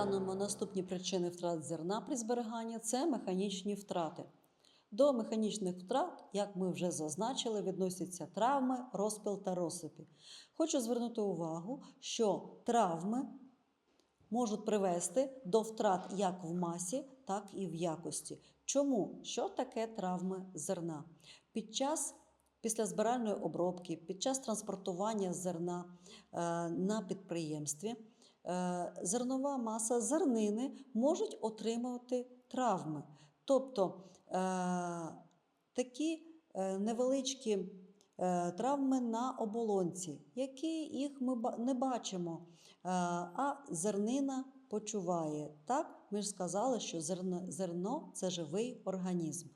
Розглянемо наступні причини втрат зерна при зберіганні це механічні втрати. До механічних втрат, як ми вже зазначили, відносяться травми, розпил та розсипи. Хочу звернути увагу, що травми можуть привести до втрат як в масі, так і в якості. Чому? Що таке травми зерна? Під час післязбиральної обробки, під час транспортування зерна е, на підприємстві зернова маса зернини можуть отримувати травми. Тобто е, такі е, невеличкі е, травми на оболонці, які їх ми не бачимо, е, а зернина почуває. Так, ми ж сказали, що зерно це живий організм.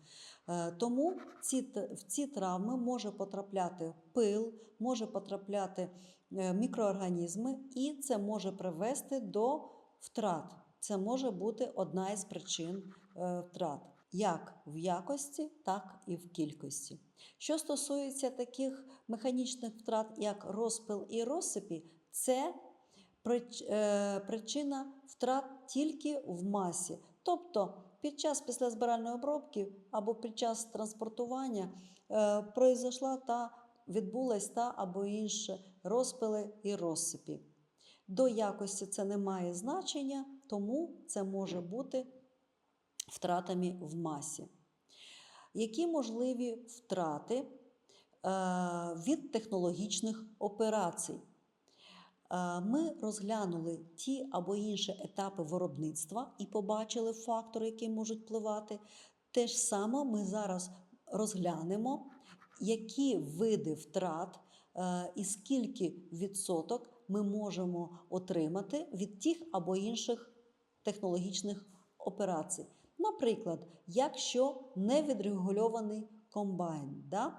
Е, Тому ці, в ці травми може потрапляти пил, може потрапляти е, мікроорганізми, і це може привести до втрат. Це може бути одна із причин е, втрат, як в якості, так і в кількості. Що стосується таких механічних втрат, як розпил і розсипі, це причина втрат тільки в масі. Тобто під час післязбиральної обробки або під час транспортування е, произошла та відбулась та або інше розпили і розсипі. До якості це не має значення, тому це може бути втратами в масі. Які можливі втрати е, від технологічних операцій? Е, Ми розглянули ті або інші етапи виробництва і побачили фактори, які можуть впливати. Те ж саме ми зараз розглянемо, які види втрат е, і скільки відсоток ми можемо отримати від тих або інших технологічних операцій. Наприклад, якщо не відрегульований комбайн, да,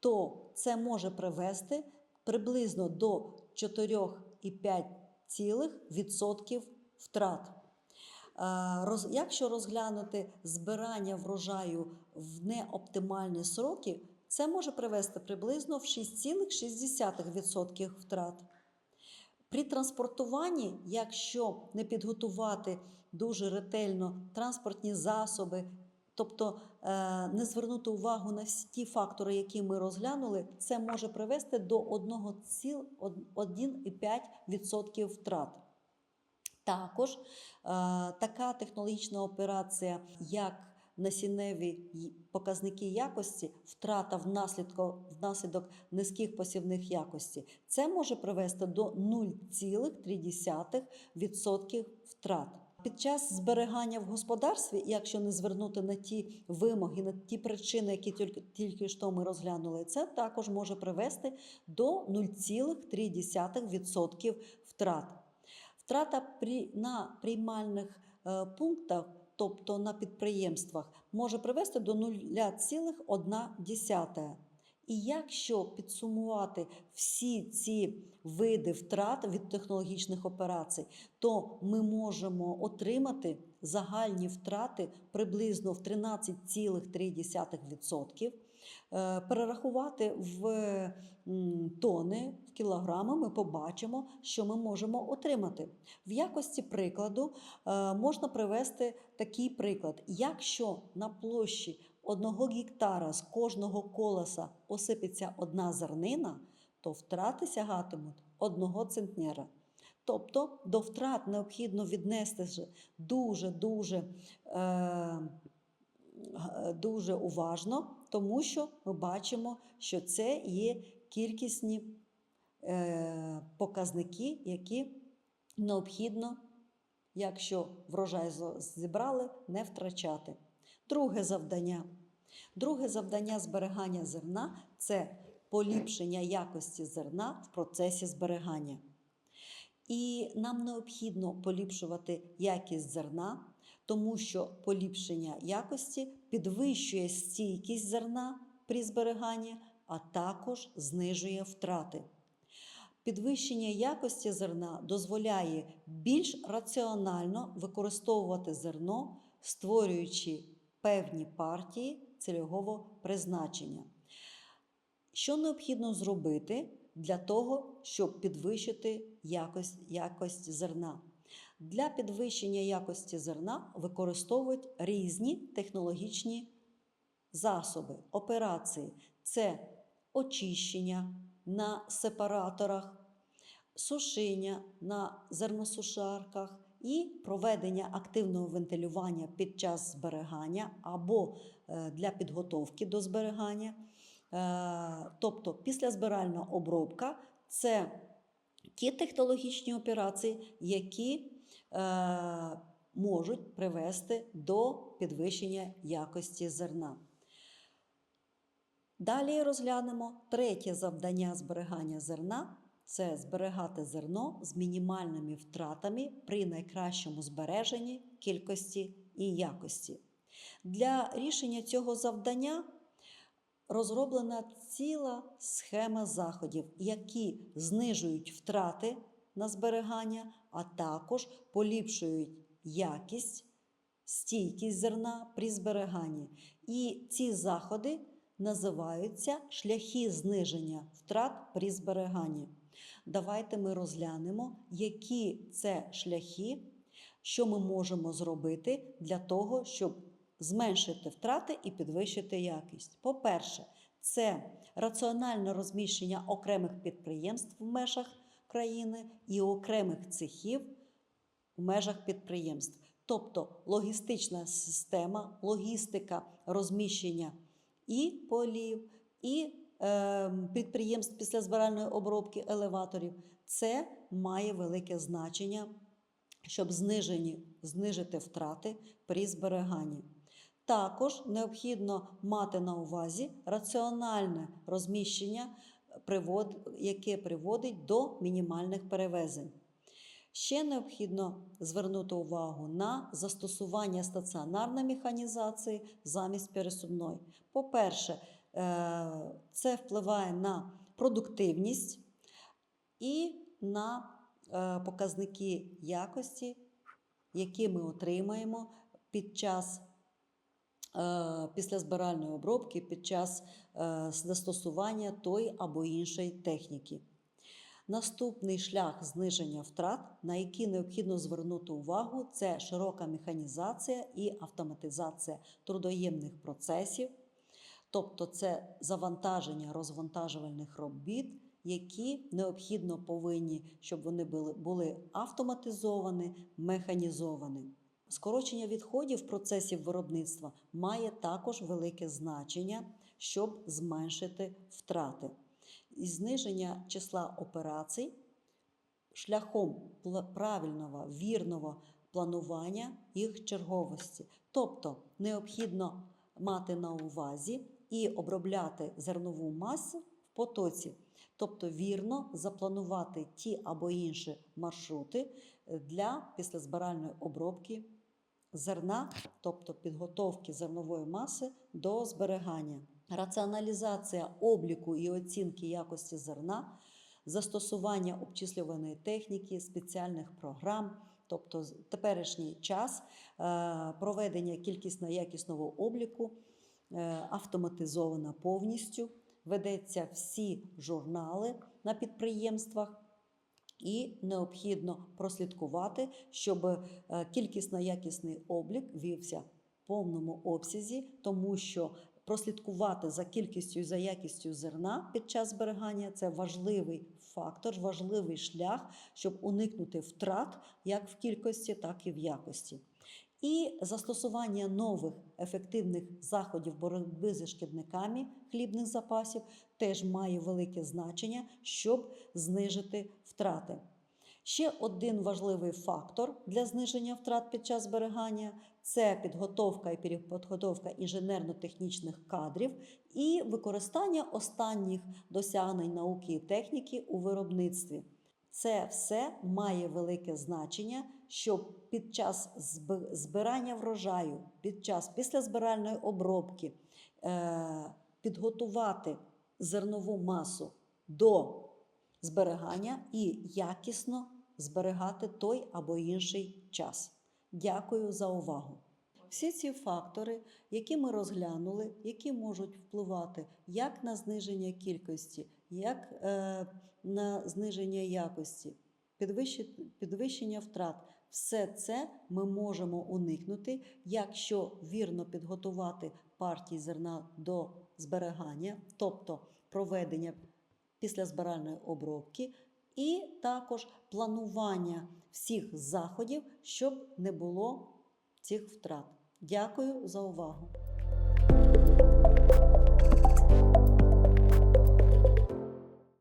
то це може привести приблизно до 4,5% втрат. Е, Якщо розглянути збирання врожаю в неоптимальні сроки, це може привести приблизно в 6,6% втрат. При транспортуванні, якщо не підготувати дуже ретельно транспортні засоби, тобто е, не звернути увагу на всі ті фактори, які ми розглянули, це може привести до 1,5% втрат. Також е, така технологічна операція, як насінневі показники якості, втрата внаслідок, низьких посівних якостей, це може привести до 0,3% втрат. Під час зберігання в господарстві, якщо не звернути на ті вимоги, на ті причини, які тільки, тільки що ми розглянули, це також може привести до 0,3% втрат. Втрата при, на приймальних е, пунктах, тобто на підприємствах, може привести до 0,1. І якщо підсумувати всі ці види втрат від технологічних операцій, то ми можемо отримати загальні втрати приблизно в 13,3%. Е, Перерахувати в тони, в кілограми, ми побачимо, що ми можемо отримати. В якості прикладу е, можна привести такий приклад. Якщо на площі одного гектара з кожного колеса осипеться одна зернина, то втрати сягатимуть одного центнера. Тобто до втрат необхідно віднести дуже-дуже е, дуже уважно, тому що ми бачимо, що це є кількісні е, показники, які необхідно, якщо врожай зібрали, не втрачати. Друге завдання. Друге завдання зберігання зерна це поліпшення якості зерна в процесі зберігання. І нам необхідно поліпшувати якість зерна, тому що поліпшення якості підвищує стійкість зерна при зберіганні, а також знижує втрати. Підвищення якості зерна дозволяє більш раціонально використовувати зерно, створюючи певні партії цільового призначення. Що необхідно зробити для того, щоб підвищити якість, якість зерна? Для підвищення якості зерна використовують різні технологічні засоби, операції. Це очищення на сепараторах, сушіння на зерносушарках і проведення активного вентилювання під час зберігання або е, для підготовки до зберігання. Е, Тобто післязбиральна обробка це ті технологічні операції, які е, можуть привести до підвищення якості зерна. Далі розглянемо третє завдання зберігання зерна це зберігати зерно з мінімальними втратами при найкращому збереженні кількості і якості. Для рішення цього завдання розроблена ціла схема заходів, які знижують втрати на зберігання, а також поліпшують якість, стійкість зерна при зберіганні. І ці заходи називаються шляхи зниження втрат при зберіганні. Давайте ми розглянемо, які це шляхи, що ми можемо зробити для того, щоб зменшити втрати і підвищити якість. По-перше, це раціональне розміщення окремих підприємств в межах країни і окремих цехів в межах підприємств. Тобто логістична система, логістика розміщення і полів, і е, підприємств після збиральної обробки елеваторів, це має велике значення, щоб знижені, знижити втрати при зберіганні. Також необхідно мати на увазі раціональне розміщення, яке приводить до мінімальних перевезень. Ще необхідно звернути увагу на застосування стаціонарної механізації замість пересувної. По-перше, е, це впливає на продуктивність і на е, показники якості, які ми отримаємо під час е, післязбиральної обробки, під час застосування тої або іншої техніки. Наступний шлях зниження втрат, на який необхідно звернути увагу, це широка механізація і автоматизація трудоємних процесів, тобто це завантаження розвантажувальних робіт, які необхідно повинні, щоб вони були автоматизовані, механізовані. Скорочення відходів процесів виробництва має також велике значення, щоб зменшити втрати і зниження числа операцій шляхом правильного, вірного планування їх черговості. Тобто необхідно мати на увазі і обробляти зернову масу в потоці, тобто вірно запланувати ті або інші маршрути е, для післязбиральної обробки зерна, тобто підготовки зернової маси до зберігання. Раціоналізація обліку і оцінки якості зерна, застосування обчислюваної техніки, спеціальних програм, тобто теперішній час е, проведення кількісно-якісного обліку е, автоматизована повністю, ведеться всі журнали на підприємствах. І необхідно прослідкувати, щоб е, кількісно-якісний облік вівся повному обсязі, тому що прослідкувати за кількістю і за якістю зерна під час зберігання це важливий фактор, важливий шлях, щоб уникнути втрат як в кількості, так і в якості. І застосування нових ефективних заходів боротьби зі шкідниками хлібних запасів теж має велике значення, щоб знижити втрати. Ще один важливий фактор для зниження втрат під час зберігання це підготовка і перепідготовка інженерно-технічних кадрів і використання останніх досягнень науки і техніки у виробництві. Це все має велике значення, щоб під час збирання врожаю, під час післязбиральної обробки е, підготувати зернову масу до зберігання і якісно зберігати той або інший час. Дякую за увагу. Всі ці фактори, які ми розглянули, які можуть впливати як на зниження кількості, як е, на зниження якості, підвищення втрат, Все це ми можемо уникнути, якщо вірно підготувати партії зерна до зберігання, тобто проведення післязбиральної обробки, і також планування всіх заходів, щоб не було цих втрат. Дякую за увагу.